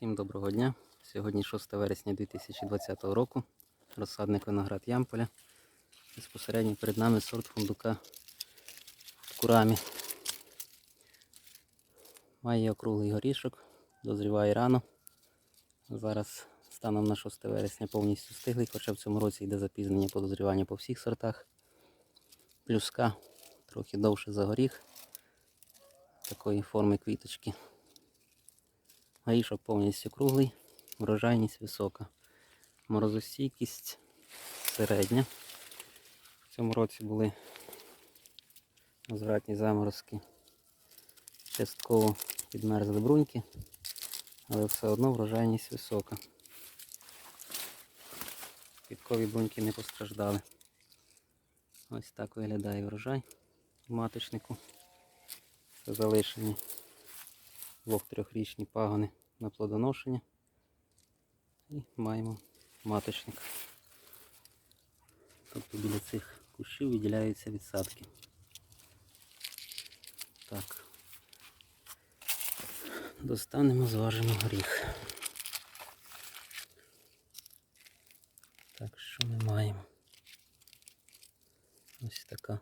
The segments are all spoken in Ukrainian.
Всім доброго дня. Сьогодні 6 вересня 2020 року. Розсадник виноград Ямполя. Безпосередньо перед нами сорт фундука курамі. Має округлий горішок, дозріває рано. Зараз станом на 6 вересня повністю стиглий, хоча в цьому році йде запізнення по дозріванню по всіх сортах. Плюска трохи довше за горіх. Такої форми квіточки. Горішок повністю круглий, врожайність висока. Морозостійкість середня. В цьому році були розвратні заморозки. Частково підмерзли бруньки, але все одно врожайність висока. Квіткові бруньки не постраждали. Ось так виглядає врожай в маточнику. Залишені двох-трьохрічні пагони на плодоношення. І маємо маточник. Тобто біля цих кущів виділяються відсадки. Так. Достанемо, зважимо горіх. Так, що ми маємо? Ось така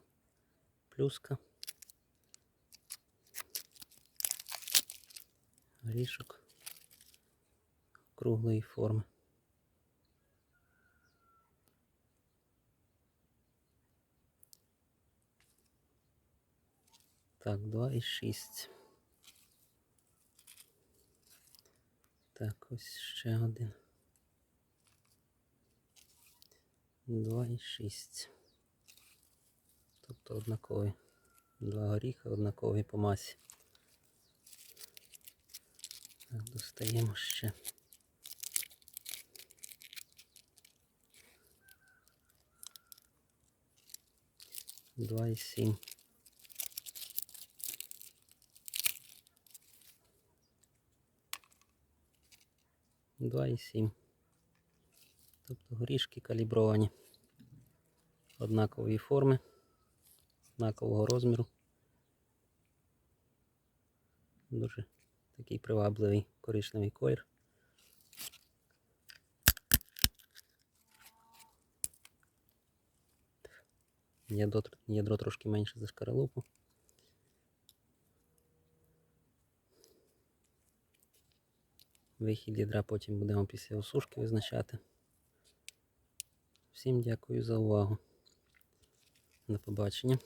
плюска. Горішок круглої форми. Так, 2,6. Так, ось ще один. 2,6. Тобто однакові. Два горіха однакові по масі. Так, достаємо ще. Два і сім. Два і сім. Тобто горішки калібровані. Однакової форми, однакового розміру. Дуже такий привабливий коричневий колір. Ядро, ядро трошки менше за шкаралупу. Вихід ядра потім будемо після осушки визначати. Всім дякую за увагу. До побачення.